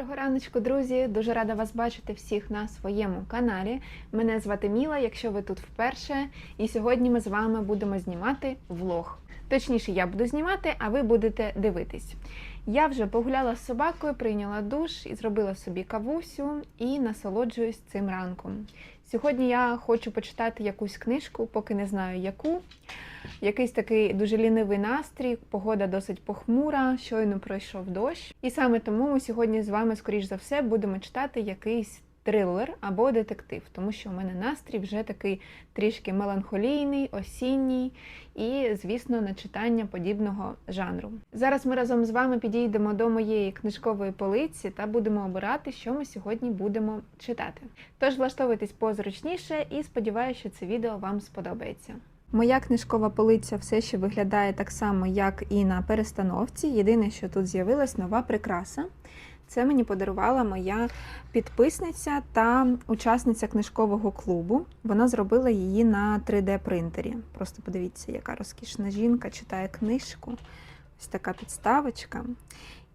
Доброго раночку, друзі! Дуже рада вас бачити всіх на своєму каналі. Мене звати Міла, якщо ви тут вперше. І сьогодні ми з вами будемо знімати влог. Точніше, я буду знімати, а ви будете дивитись. Я вже погуляла з собакою, прийняла душ і зробила собі кавусю і насолоджуюсь цим ранком. Сьогодні я хочу почитати якусь книжку, поки не знаю яку. Якийсь такий дуже лінивий настрій, погода досить похмура, щойно пройшов дощ. І саме тому ми сьогодні з вами, скоріш за все, будемо читати якийсь трилер або детектив, тому що у мене настрій вже такий трішки меланхолійний, осінній і, звісно, на читання подібного жанру. Зараз ми разом з вами підійдемо до моєї книжкової полиці та будемо обирати, що ми сьогодні будемо читати. Тож влаштовуйтесь позручніше і сподіваюся, що це відео вам сподобається. Моя книжкова полиця все ще виглядає так само, як і на перестановці. Єдине, що тут з'явилась нова прикраса. Це мені подарувала моя підписниця та учасниця книжкового клубу. Вона зробила її на 3D-принтері. Просто подивіться, яка розкішна жінка читає книжку. Ось така підставочка.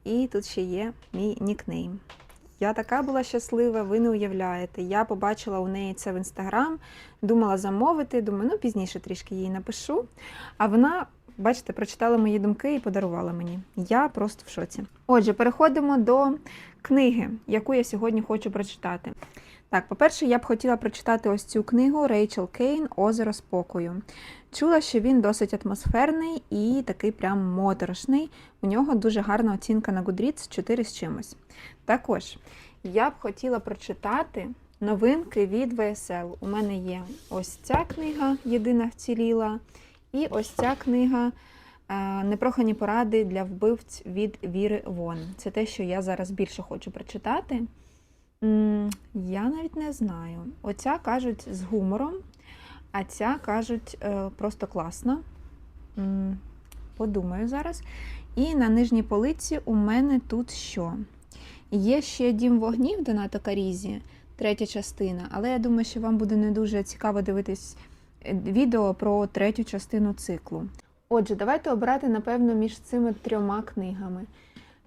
І тут ще є мій нікнейм. Я така була щаслива, ви не уявляєте. Я побачила у неї це в інстаграм, думала замовити, думаю, ну пізніше трішки їй напишу. А вона, бачите, прочитала мої думки і подарувала мені. Я просто в шоці. Отже, переходимо до книги, яку я сьогодні хочу прочитати. Так, по-перше, я б хотіла прочитати ось цю книгу Рейчел Кейн Озеро спокою. Чула, що він досить атмосферний і такий прям моторошний. У нього дуже гарна оцінка на Goodreads 4 з чимось. Також я б хотіла прочитати новинки від ВСЛ. У мене є ось ця книга Єдина вціліла, і ось ця книга е, Непрохані поради для вбивць від Віри Вон. Це те, що я зараз більше хочу прочитати. Я навіть не знаю. Оця кажуть з гумором, а ця кажуть е, просто класна. Подумаю зараз. І на нижній полиці у мене тут що? Є ще Дім вогнів Доната Карізі, третя частина, але я думаю, що вам буде не дуже цікаво дивитись е, відео про третю частину циклу. Отже, давайте обрати, напевно, між цими трьома книгами.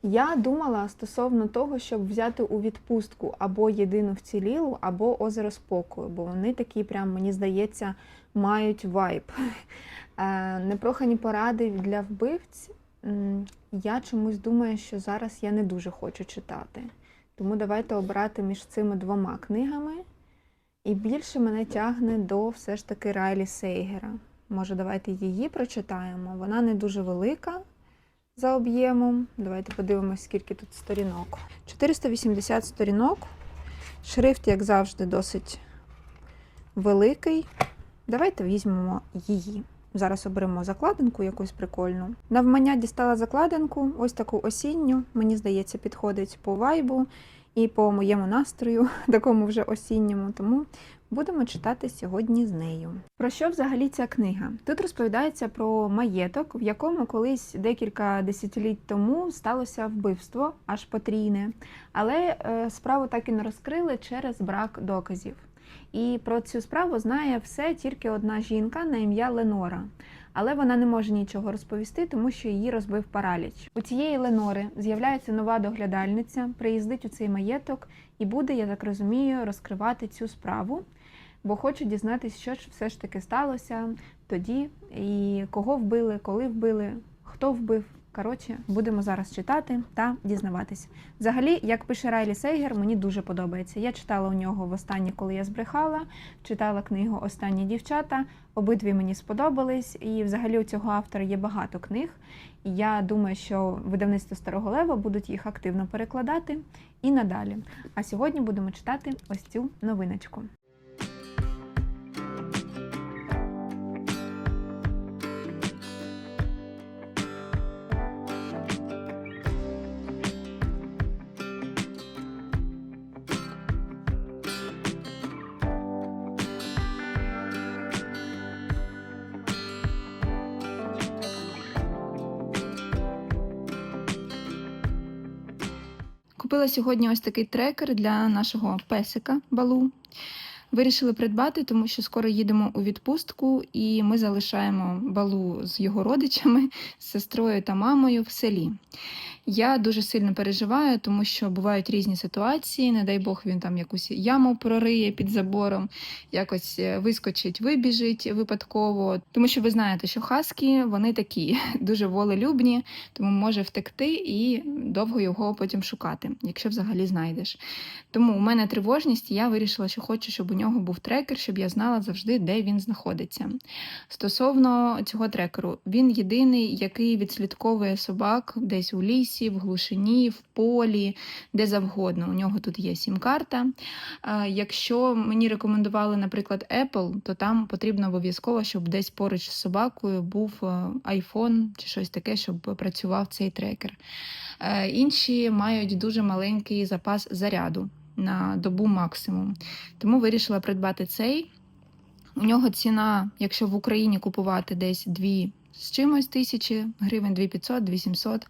Я думала стосовно того, щоб взяти у відпустку або єдину вцілілу, або озеро спокою, бо вони такі, прям, мені здається, мають вайб. Е, Непрохані поради для вбивць. Я чомусь думаю, що зараз я не дуже хочу читати. Тому давайте обрати між цими двома книгами. І більше мене тягне до все ж таки Райлі Сейгера. Може, давайте її прочитаємо. Вона не дуже велика за об'ємом. Давайте подивимось, скільки тут сторінок. 480 сторінок. Шрифт, як завжди, досить великий. Давайте візьмемо її. Зараз оберемо закладинку якусь прикольну. Навмання дістала закладинку, ось таку осінню. Мені здається, підходить по вайбу і по моєму настрою, такому вже осінньому. Тому будемо читати сьогодні з нею. Про що взагалі ця книга? Тут розповідається про маєток, в якому колись декілька десятиліть тому сталося вбивство, аж потрійне, але е, справу так і не розкрили через брак доказів. І про цю справу знає все тільки одна жінка на ім'я Ленора. Але вона не може нічого розповісти, тому що її розбив параліч. У цієї Ленори з'являється нова доглядальниця, приїздить у цей маєток і буде, я так розумію, розкривати цю справу, бо хоче дізнатися, що ж все ж таки сталося тоді, і кого вбили, коли вбили, хто вбив. Коротше, будемо зараз читати та дізнаватись. Взагалі, як пише Райлі Сейгер, мені дуже подобається. Я читала у нього востаннє, коли я збрехала, читала книгу Останні дівчата. Обидві мені сподобались, і взагалі у цього автора є багато книг. Я думаю, що видавництво Старого Лева будуть їх активно перекладати і надалі. А сьогодні будемо читати ось цю новиночку. Купила сьогодні ось такий трекер для нашого песика балу. Вирішили придбати, тому що скоро їдемо у відпустку, і ми залишаємо балу з його родичами, з сестрою та мамою в селі. Я дуже сильно переживаю, тому що бувають різні ситуації. Не дай Бог, він там якусь яму прориє під забором, якось е, вискочить, вибіжить випадково. Тому що ви знаєте, що хаски вони такі дуже волелюбні, тому може втекти і довго його потім шукати, якщо взагалі знайдеш. Тому у мене тривожність, і я вирішила, що хочу, щоб у нього був трекер, щоб я знала завжди, де він знаходиться. Стосовно цього трекеру, він єдиний, який відслідковує собак десь у лісі, в глушині, в полі, де завгодно. У нього тут є сім-карта. Якщо мені рекомендували, наприклад, Apple, то там потрібно обов'язково, щоб десь поруч з собакою був е, iPhone чи щось таке, щоб працював цей трекер. Е, Інші мають дуже маленький запас заряду на добу максимум. Тому вирішила придбати цей. У нього ціна, якщо в Україні купувати десь 2 з чимось тисячі гривень, 2500, 2700.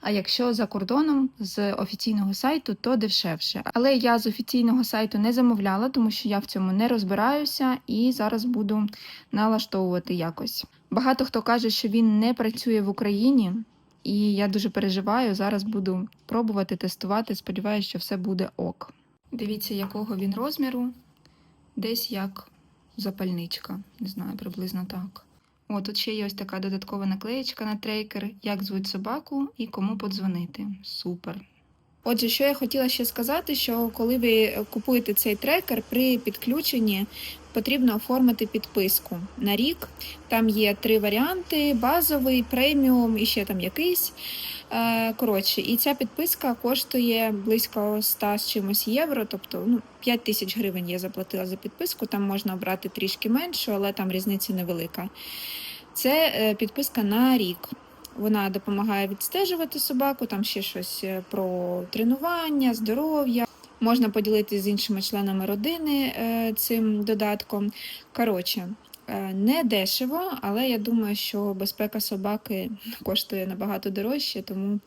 А якщо за кордоном з офіційного сайту, то дешевше. Але я з офіційного сайту не замовляла, тому що я в цьому не розбираюся і зараз буду налаштовувати якось. Багато хто каже, що він не працює в Україні, і я дуже переживаю. Зараз буду пробувати тестувати. Сподіваюся, що все буде ок. Дивіться, якого він розміру, десь як запальничка, не знаю, приблизно так. О, тут ще є ось така додаткова наклеєчка на трейкер, як звуть собаку і кому подзвонити. Супер. Отже, що я хотіла ще сказати, що коли ви купуєте цей трекер, при підключенні потрібно оформити підписку на рік. Там є три варіанти: базовий, преміум і ще там якийсь. Е, Коротше, і ця підписка коштує близько 100 з чимось євро, тобто ну, 5 тисяч гривень я заплатила за підписку. Там можна обрати трішки меншу, але там різниця невелика. Це е, підписка на рік. Вона допомагає відстежувати собаку, там ще щось е, про тренування, здоров'я. Можна поділитися з іншими членами родини е, цим додатком. Коротше, не дешево, але я думаю, що безпека собаки коштує набагато дорожче, тому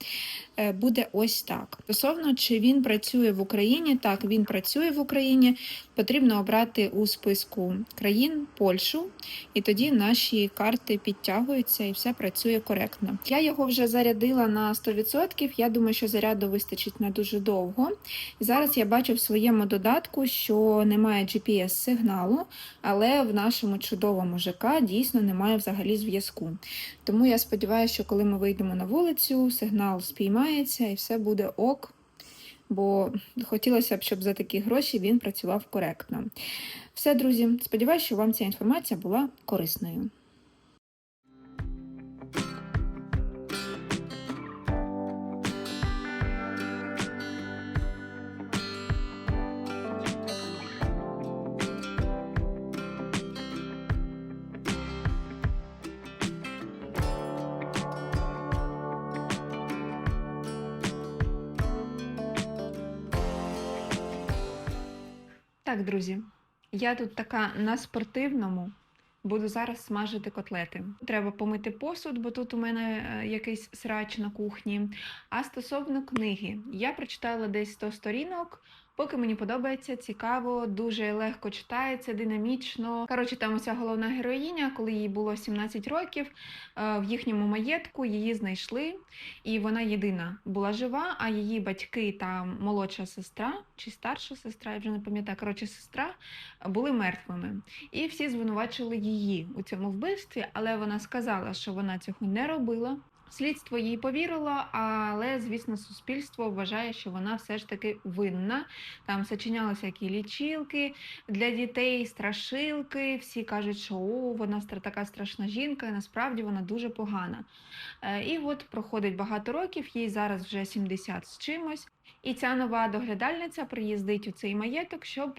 е, буде ось так. Стосовно чи він працює в Україні, так він працює в Україні. Потрібно обрати у списку країн Польщу, і тоді наші карти підтягуються і все працює коректно. Я його вже зарядила на 100%, Я думаю, що заряду вистачить на дуже довго. Зараз я бачу в своєму додатку, що немає GPS-сигналу, але в нашому чудовому ЖК дійсно немає взагалі зв'язку. Тому я сподіваюся, що коли ми вийдемо на вулицю, сигнал спіймається і все буде ок. Бо хотілося б, щоб за такі гроші він працював коректно. Все, друзі, сподіваюся, що вам ця інформація була корисною. Так, друзі, я тут така на спортивному. Буду зараз смажити котлети. Треба помити посуд, бо тут у мене е, якийсь срач на кухні. А стосовно книги, я прочитала десь 100 сторінок. Поки мені подобається, цікаво, дуже легко читається, динамічно. Коротше, там уся головна героїня, коли їй було 17 років, е, в їхньому маєтку її знайшли, і вона єдина була жива, а її батьки та молодша сестра чи старша сестра, я вже не пам'ятаю, коротше, сестра були мертвими. І всі звинувачили її у цьому вбивстві, але вона сказала, що вона цього не робила. Слідство їй повірило, але, звісно, суспільство вважає, що вона все ж таки винна. Там сочинялися які лічилки для дітей, страшилки. Всі кажуть, що о, вона така страшна жінка, і насправді вона дуже погана. Е, І от проходить багато років, їй зараз вже 70 з чимось. І ця нова доглядальниця приїздить у цей маєток, щоб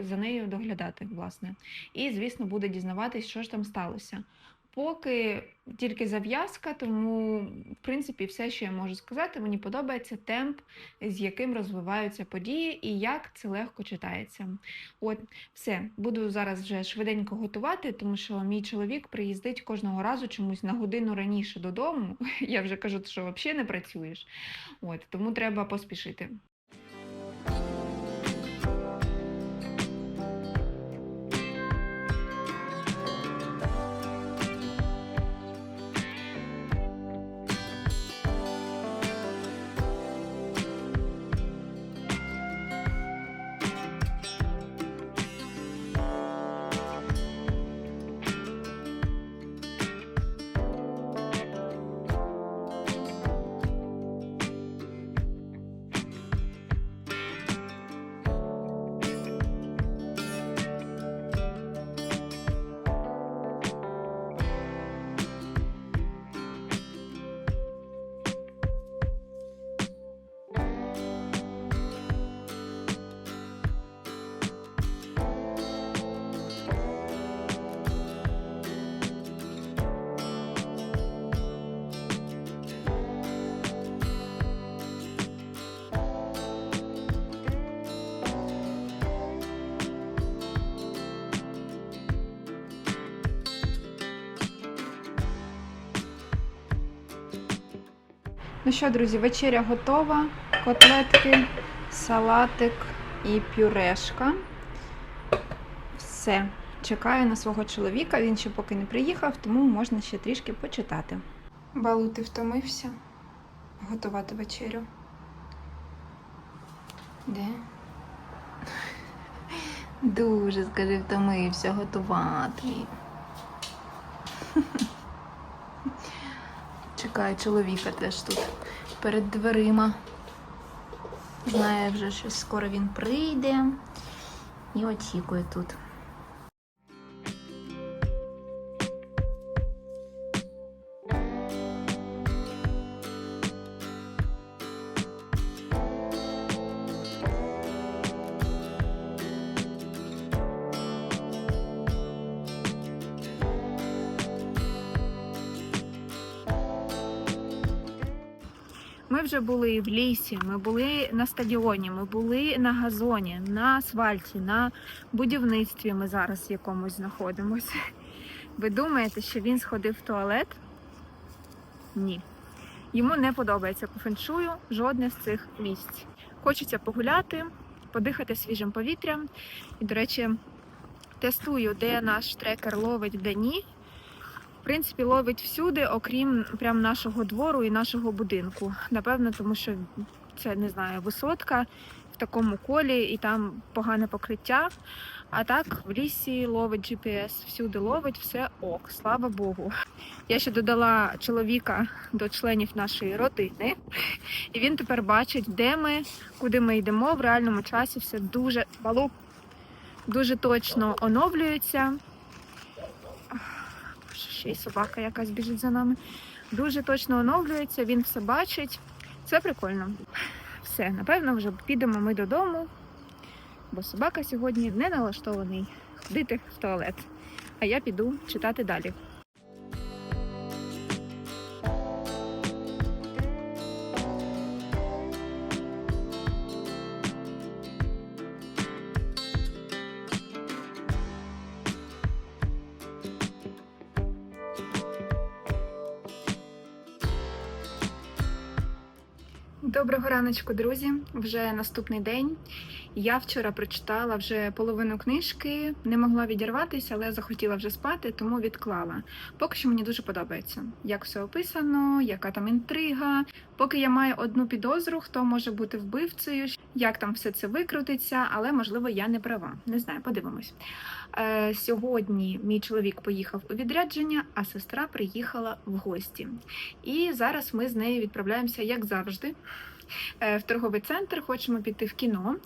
за нею доглядати, власне. І, звісно, буде дізнаватись, що ж там сталося. Поки тільки зав'язка, тому в принципі все, що я можу сказати, мені подобається темп, з яким розвиваються події і як це легко читається. От, все, буду зараз вже швиденько готувати, тому що мій чоловік приїздить кожного разу чомусь на годину раніше додому. Я вже кажу, що взагалі не працюєш. От, тому треба поспішити. Ну що, друзі, вечеря готова. Котлетки, салатик і пюрешка. Все. Чекаю на свого чоловіка. Він ще поки не приїхав, тому можна ще трішки почитати. Балу, ти втомився готувати вечерю. Де? Дуже, скажи, втомився готувати. Чекаю чоловіка теж тут перед дверима. Знає вже, що скоро він прийде і очікує тут. Ми вже були в лісі, ми були на стадіоні, ми були на газоні, на асфальті, на будівництві. Ми зараз в якомусь знаходимося. Ви думаєте, що він сходив в туалет? Ні. Йому не подобається по феншую жодне з цих місць. Хочеться погуляти, подихати свіжим повітрям. І, до речі, тестую, де наш трекер ловить, де ні. В принципі, ловить всюди, окрім прям нашого двору і нашого будинку. Напевно, тому що це не знаю, висотка в такому колі і там погане покриття. А так в лісі ловить GPS, всюди ловить, все ок, слава Богу. Я ще додала чоловіка до членів нашої родини, і він тепер бачить, де ми, куди ми йдемо в реальному часі. Все дуже балу, дуже точно оновлюється. Ще й собака якась біжить за нами. Дуже точно оновлюється, він все бачить. Це прикольно. Все, напевно, вже підемо ми додому, бо собака сьогодні не налаштований ходити в туалет. А я піду читати далі. Доброго раночку, друзі. Вже наступний день. Я вчора прочитала вже половину книжки, не могла відірватися, але захотіла вже спати, тому відклала. Поки що мені дуже подобається, як все описано, яка там інтрига. Поки я маю одну підозру, хто може бути вбивцею, як там все це викрутиться, але можливо я не права. Не знаю, подивимось. Е, сьогодні мій чоловік поїхав у відрядження, а сестра приїхала в гості. І зараз ми з нею відправляємося, як завжди. Е, В торговий центр хочемо піти в кіно.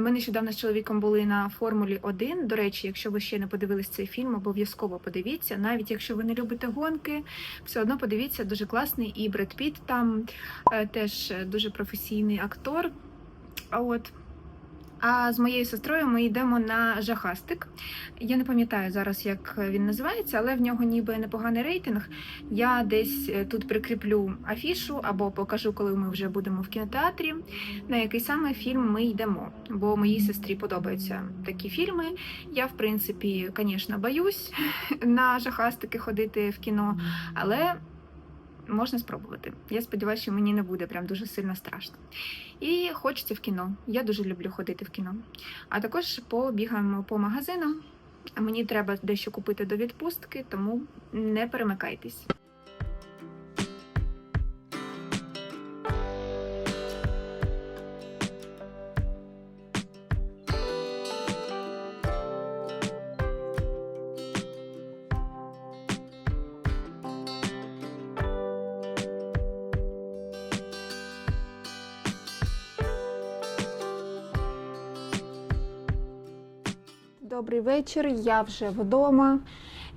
Ми нещодавно з чоловіком були на Формулі 1. До речі, якщо ви ще не подивились цей фільм, обов'язково подивіться. Навіть якщо ви не любите гонки, все одно подивіться, дуже класний. І Бред Піт там е, теж дуже професійний актор. А от а з моєю сестрою ми йдемо на жахастик. Я не пам'ятаю зараз, як він називається, але в нього ніби непоганий рейтинг. Я десь е, тут прикріплю афішу або покажу, коли ми вже будемо в кінотеатрі, на який саме фільм ми йдемо. Бо моїй сестрі подобаються такі фільми. Я, в принципі, звісно, боюсь на жахастики ходити в кіно, але. Можна спробувати. Я сподіваюся, що мені не буде прям дуже сильно страшно. І хочеться в кіно. Я дуже люблю ходити в кіно. А також побігаємо по магазинам. Мені треба дещо купити до відпустки, тому не перемикайтесь. Добрий вечір. Я вже вдома.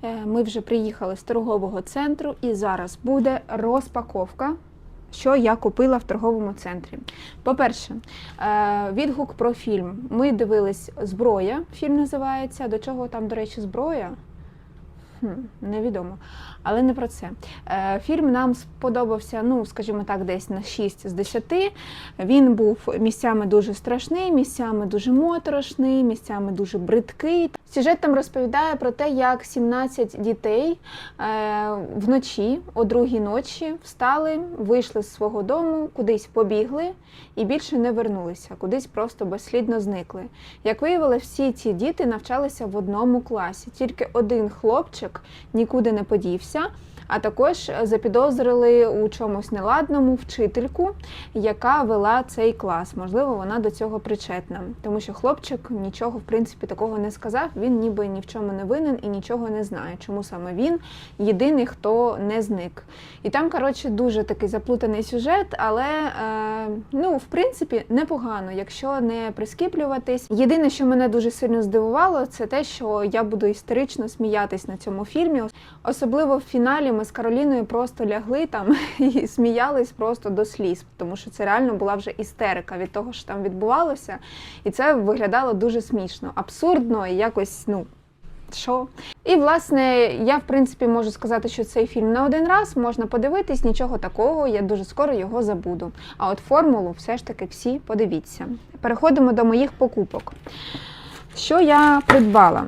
Е, Ми вже приїхали з торгового центру, і зараз буде розпаковка. Що я купила в торговому центрі. По-перше, е, відгук про фільм. Ми дивились зброя. Фільм називається. До чого там, до речі, зброя? Невідомо. Але не про це. Е, Фільм нам сподобався, ну, скажімо так, десь на 6 з 10. Він був місцями дуже страшний, місцями дуже моторошний, місцями дуже бридкий. Сюжет там розповідає про те, як 17 дітей е, вночі, о другій ночі, встали, вийшли з свого дому, кудись побігли і більше не вернулися, кудись просто безслідно зникли. Як виявилося, всі ці діти навчалися в одному класі. Тільки один хлопчик нікуди не подівся. А також запідозрили у чомусь неладному вчительку, яка вела цей клас. Можливо, вона до цього причетна, тому що хлопчик нічого в принципі такого не сказав. Він ніби ні в чому не винен і нічого не знає. Чому саме він єдиний, хто не зник. І там, коротше, дуже такий заплутаний сюжет, але е, ну, в принципі, непогано, якщо не прискіплюватись. Єдине, що мене дуже сильно здивувало, це те, що я буду істерично сміятись на цьому фільмі. Особливо в фіналі ми з Кароліною просто лягли там і сміялись просто до сліз, тому що це реально була вже істерика від того, що там відбувалося, і це виглядало дуже смішно, абсурдно і якось, ну. Що? І власне я в принципі можу сказати, що цей фільм на один раз можна подивитись, нічого такого, я дуже скоро його забуду. А от формулу все ж таки всі подивіться. Переходимо до моїх покупок. Що я придбала?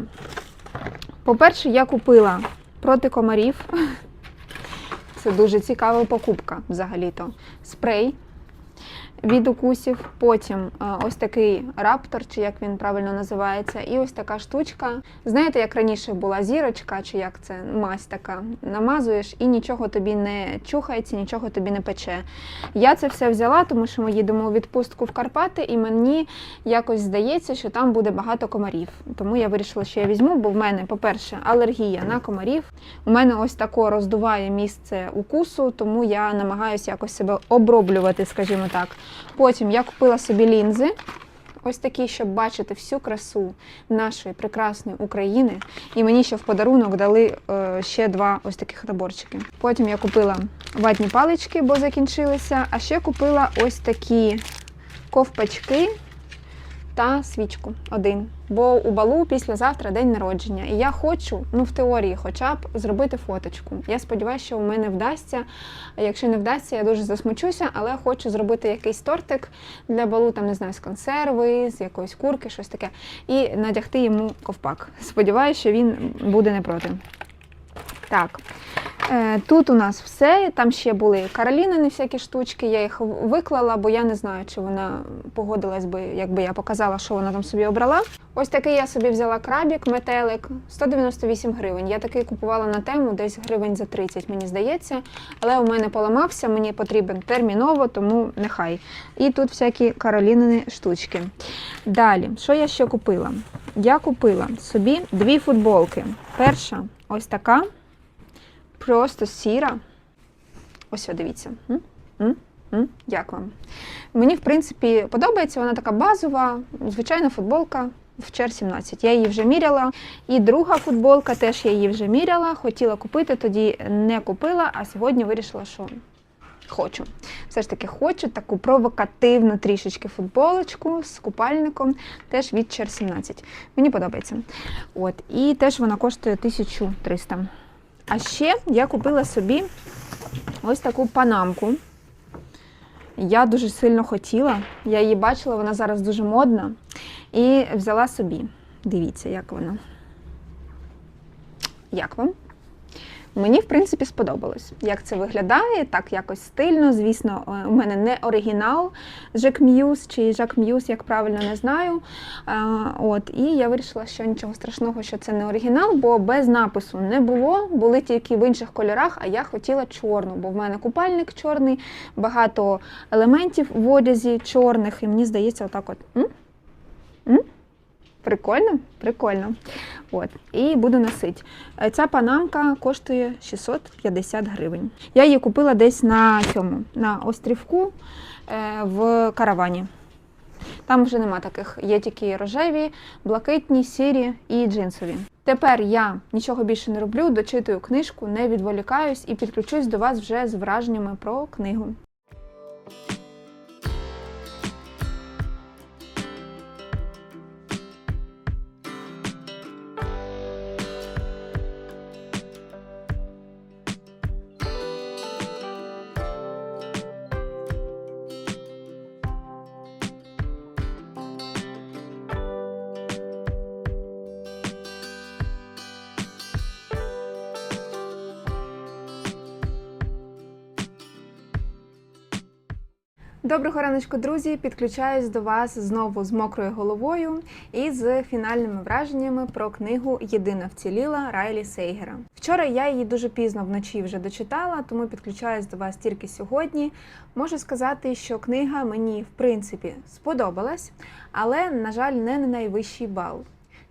По-перше, я купила проти комарів. Це дуже цікава покупка взагалі-то. Спрей від укусів. Потім е, ось такий раптор, чи як він правильно називається, і ось така штучка. Знаєте, як раніше була зірочка, чи як це мазь така, намазуєш і нічого тобі не чухається, нічого тобі не пече. Я це все взяла, тому що ми їдемо у відпустку в Карпати, і мені якось здається, що там буде багато комарів. Тому я вирішила, що я візьму, бо в мене, по-перше, алергія на комарів. У мене ось тако роздуває місце укусу, тому я намагаюся якось себе оброблювати, скажімо так. Потім я купила собі лінзи. Ось такі, щоб бачити всю красу нашої прекрасної України. І мені ще в подарунок дали е, ще два ось таких наборчики. Потім я купила ватні палички, бо закінчилися. А ще купила ось такі ковпачки та свічку один. Бо у балу післязавтра день народження. І я хочу, ну в теорії, хоча б зробити фоточку. Я сподіваюся, що у мене вдасться. Якщо не вдасться, я дуже засмучуся, але хочу зробити якийсь тортик для балу, там не знаю, з консерви, з якоїсь курки, щось таке, і надягти йому ковпак. Сподіваюся, що він буде не проти. Так. Е, Тут у нас все. Там ще були Каролінини всякі штучки. Я їх виклала, бо я не знаю, чи вона погодилась би, якби я показала, що вона там собі обрала. Ось такий я собі взяла крабік, метелик, 198 гривень. Я такий купувала на тему, десь гривень за 30, мені здається. Але у мене поламався, мені потрібен терміново, тому нехай. І тут всякі Каролінини штучки. Далі, що я ще купила? Я купила собі дві футболки. Перша ось така просто сіра. Ось, дивіться. М? М? М? Як вам? Мені, в принципі, подобається, вона така базова, звичайна футболка в чер 17. Я її вже міряла. І друга футболка теж я її вже міряла. Хотіла купити, тоді не купила, а сьогодні вирішила, що хочу. Все ж таки хочу таку провокативну трішечки футболочку з купальником, теж від чер 17. Мені подобається. От. І теж вона коштує 1300. А ще я купила собі ось таку панамку. Я дуже сильно хотіла. Я її бачила, вона зараз дуже модна. І взяла собі. Дивіться, як вона. Як вам? Мені, в принципі, сподобалось, як це виглядає, так якось стильно. Звісно, е, у мене не оригінал Жак М'юз чи Жак М'юз, як правильно не знаю. Е, От, і я вирішила, що нічого страшного, що це не оригінал, бо без напису не було, були тільки в інших кольорах, а я хотіла чорну, бо в мене купальник чорний, багато елементів в одязі чорних, і мені здається, отак от. М? М? Прикольно? Прикольно. От. І буду носити. Е, Ця панамка коштує 650 гривень. Я її купила десь на цьому, на острівку е, в каравані. Там вже нема таких, є тільки рожеві, блакитні, сірі і джинсові. Тепер я нічого більше не роблю, дочитую книжку, не відволікаюсь і підключусь до вас вже з враженнями про книгу. Доброго раночку, друзі! Підключаюсь до вас знову з мокрою головою і з фінальними враженнями про книгу Єдина вціліла Райлі Сейгера. Вчора я її дуже пізно вночі вже дочитала, тому підключаюсь до вас тільки сьогодні. Можу сказати, що книга мені в принципі сподобалась, але, на жаль, не на найвищий бал.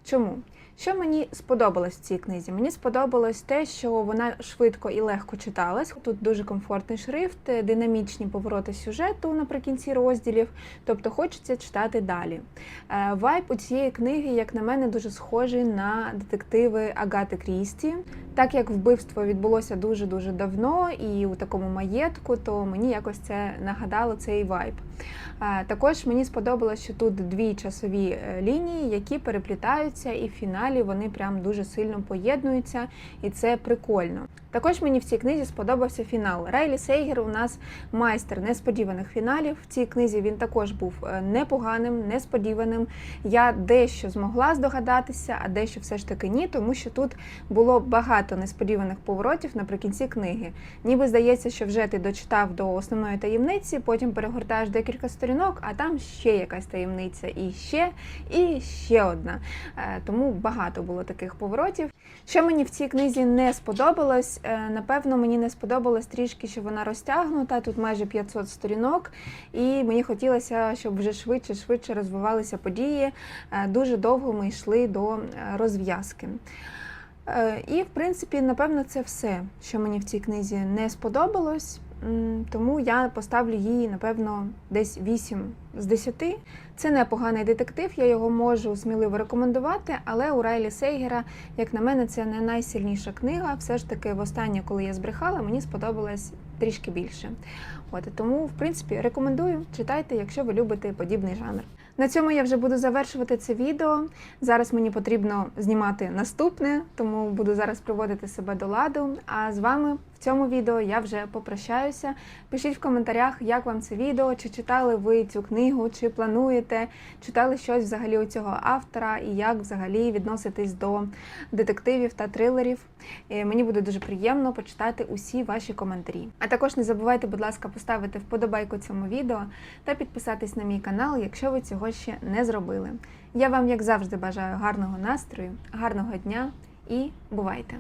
Чому? Що мені сподобалось в цій книзі? Мені сподобалось те, що вона швидко і легко читалась. Тут дуже комфортний шрифт, е, динамічні повороти сюжету наприкінці розділів, тобто хочеться читати далі. Е, Вайб у цієї книги, як на мене, дуже схожий на детективи Агати Крісті. Так як вбивство відбулося дуже дуже давно і у такому маєтку, то мені якось це нагадало цей вайб. Е, Також мені сподобалось, що тут дві часові лінії, які переплітаються, і в фіналі вони прям дуже сильно поєднуються, і це прикольно. Також мені в цій книзі сподобався фінал. Рейлі Сейгер у нас майстер несподіваних фіналів. В цій книзі він також був е, непоганим, несподіваним. Я дещо змогла здогадатися, а дещо все ж таки ні, тому що тут було багато несподіваних поворотів наприкінці книги. Ніби здається, що вже ти дочитав до основної таємниці, потім перегортаєш декілька сторінок, а там ще якась таємниця, і ще, і ще одна. Е, Тому багато було таких поворотів. Що мені в цій книзі не сподобалось, е, напевно, мені не сподобалось трішки, що вона розтягнута. Тут майже 500 сторінок, і мені хотілося, щоб вже швидше, швидше розвивалися події. Е, Дуже довго ми йшли до е, розв'язки. І, в принципі, напевно, це все, що мені в цій книзі не сподобалось. Тому я поставлю їй, напевно, десь 8 з 10. Це непоганий детектив, я його можу сміливо рекомендувати, але у Райлі Сейгера, як на мене, це не найсильніша книга. Все ж таки, востаннє, коли я збрехала, мені сподобалось трішки більше. От тому, в принципі, рекомендую читайте, якщо ви любите подібний жанр. На цьому я вже буду завершувати це відео. Зараз мені потрібно знімати наступне, тому буду зараз приводити себе до ладу. А з вами в цьому відео я вже попрощаюся. Пишіть в коментарях, як вам це відео, чи читали ви цю книгу, чи плануєте, читали щось взагалі у цього автора, і як взагалі відноситись до детективів та трилерів. І Мені буде дуже приємно почитати усі ваші коментарі. А також не забувайте, будь ласка, поставити вподобайку цьому відео та підписатись на мій канал, якщо ви цього ще не зробили. Я вам, як завжди, бажаю гарного настрою, гарного дня і бувайте!